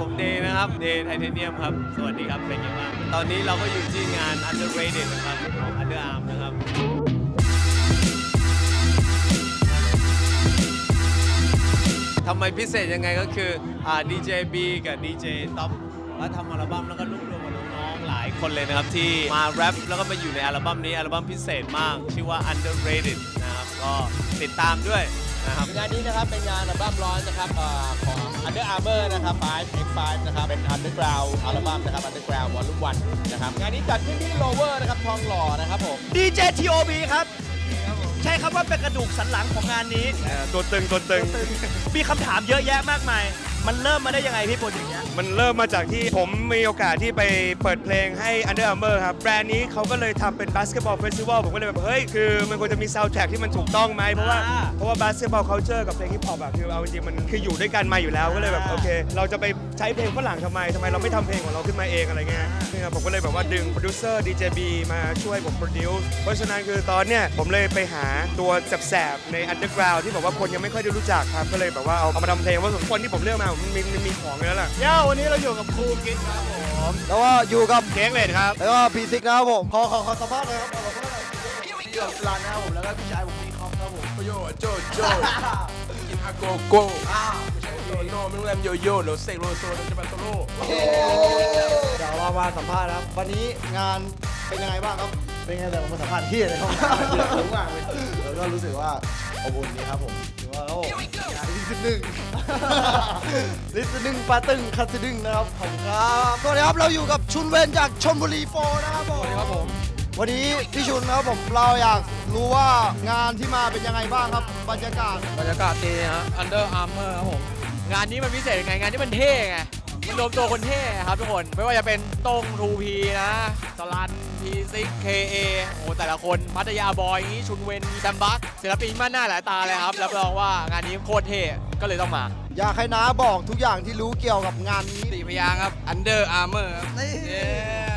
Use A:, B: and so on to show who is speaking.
A: ผมเดย์นะครับ เดย์ไทเทเนียมครับ สวัสดีครับ เป็นยังไงบ้าง ตอนนี้เราก็อยู่ที่งาน Underrated นะครับของ Underarm นะครับ ทำไมพิเศษยังไงก็คืออ่าดีเจบีกับดีเจท็อปแล้วทำอัลบั้มแล้วก็รวบรวมกับน้องๆหลายคนเลยนะครับที่มาแรปแล้วก็มาอยู่ในอัลบั้มนี้อัลบั้มพิเศษมาก ชื่อว่า Underrated นะครับ ก็ติดตามด้วย นะครับ
B: งานนี้นะครับเป็นงานอัลบั้มร้อนนะครับเอ่อของ Under Armour นะครับ5 X5 นะครับเป็น Underground อัลบั้มนะครับ Underground Volume 1นะครับงานนี้จัดขึ้นที่ Lower นะครับทองหล่อนะครับผม
C: ดีเจทีโอบีครับ ใช่ครับว่าเป็นกระดูกสันหลังของงานนี้
D: ตัวตึงตัวตึง
C: มีคำถามเยอะแยะมากมาย มันเริ่มมาได้ยังไงพี่โปรเจกต์เนี้ย
D: มันเริ่มมาจากที่ผมมีโอกาสที่ไปเปิดเพลงให้ Under Armour ครับ แบรนด์นี้เขาก็เลยทำเป็นบาสเกตบอลเฟสติวัลผมก็เลยแบบ เฮ้ย คือมันควรจะมีซาวด์แทร็กที่มันถูกต้องไหม เพราะว่า
C: อ่า
D: เพราะว่าบาสเกตบอลเคาเจอร์กับเพลงฮิปฮอปอะคือเอาจริงๆมันคืออยู่ด้วยกันมาอยู่แล้วก็เลยแบบ
C: อ่า
D: โอเค เราจะไปใช้เพลงฝรั่งทำไมทำไมเราไม่ทำเพลงของเราขึ้นมาเองอะไรเงี้ยนี่ครับผมก็เลยแบบว่าดึงโปรดิวเซอร์ดีเจบีมาช่วยผมโปรดิวซ์เพราะฉะนั้นคือตอนเนี้ยผมเลยไปหาตัวแสบๆใน Underground ที่แบบว่าคนยังไม่ค่อยได้รู้จักครับก็เลยแบบว่าเอาเอามาทำเพลงเพราะส่วนคนที่ผมเลือกมามันมีมันมีของอยู่แล้วล่ะ
C: ย่าวันนี้เราอยู่กับครูกิ๊กครับผม
E: แล้วก็อยู่กับ
D: เค้กเลดครับ
E: แล้วก็พีซิกนะครับผมขอขอขอสัมภาษณ์หน่อยครับขอสัมภาษณ์หน่อยอยู่กับลานนะครับผมแล้วก็พี่ชายผมมีคอมครับผม
F: โยโจโจกินอาโกโก้โยโน่ไม่รู้แรมโยโย่หรือเซกโลโซหรือจะเป็นโซโล่
E: เดี๋ยวเรามาสัมภาษณ์นะครับ วันนี้งานเป็นยังไงบ้างครับ เป็นไงแต่มาสัมภาษณ์ที่เลยครับรู้มากเลยแล้วก็รู้สึกว่าอบอุ่นดีครับผม ถือว่าเขางานที่สิบหนึ่ง ลิสนึงปาตึงคัสดึงนะครับผมครับสวัสดีครับเราอยู่กับชุนเวนจากชลบุรีโฟร์นะครับผม
F: สวัสดีครับผม
E: วันนี้พี่ชุนนะครับผมเราอยากรู้ว่างานที่มาเป็นยังไงบ้างครับบรรยากาศ
B: บรรยากาศดีฮะ Under Armour ครับผม งานนี้มันพิเศษยังไง งานนี้มันเท่ไง มันรวมตัวคนเท่ครับทุกคน ไม่ว่าจะเป็นตรง 2P นะสลัน P6 KA โอ้แต่ละคนพัทยาบอยอย่างนี้ชุนเวนแซมบักศิลปินมากหน้าหลายตาเลยครับรับรองว่างานนี้โคตรเท่ก็เลยต้องมา
E: อยากให้น้าบอกทุกอย่างที่รู้เกี่ยวกับงานนี้
B: สี่พยางครับ Under Armour ครับ